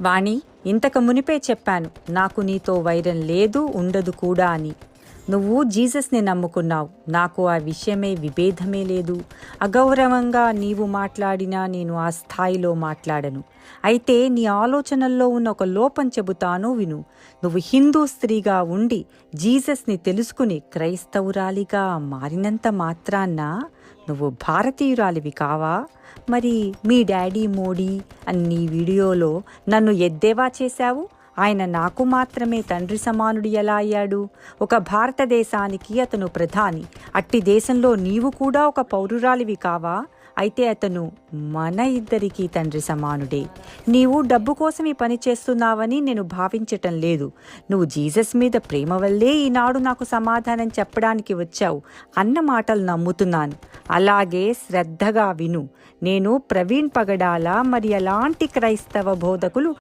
వాణి ఇంతకు మునిపే చెప్పాను నాకు నీతో వైరం లేదు ఉండదు కూడా అని. నువ్వు జీసస్ని నమ్ముకున్నావు. నాకు ఆ విషయమే విభేదమే లేదు. అగౌరవంగా నీవు మాట్లాడినా నేను ఆ స్థాయిలో మాట్లాడను. అయితే నీ ఆలోచనల్లో ఉన్న ఒక లోపం చెబుతాను విను. నువ్వు హిందూ స్త్రీగా ఉండి జీసస్ని తెలుసుకుని క్రైస్తవురాలిగా మారినంత మాత్రాన్న నువ్వు భారతీయురాలివి కావా? మరి మీ డాడీ మోడీ అన్ని వీడియోలో నన్ను ఎద్దేవా చేశావు? ఆయన నాకు మాత్రమే తండ్రి సమానుడు ఎలా అయ్యాడు? ఒక భారతదేశానికి అతను ప్రధాని. అట్టి దేశంలో నీవు కూడా ఒక పౌరురాలివి కావా? అయితే అతను మన ఇద్దరికీ తండ్రి సమానుడే. నీవు డబ్బు కోసం ఈ పని చేస్తున్నావని నేను భావించటం లేదు. నువ్వు జీసస్ మీద ప్రేమ వల్లే ఈనాడు నాకు సమాధానం చెప్పడానికి వచ్చావు అన్న మాటలు నమ్ముతున్నాను. అలాగే శ్రద్ధగా విను. నేను ప్రవీణ్ పగడాల మరి ఎలాంటి క్రైస్తవ బోధకులు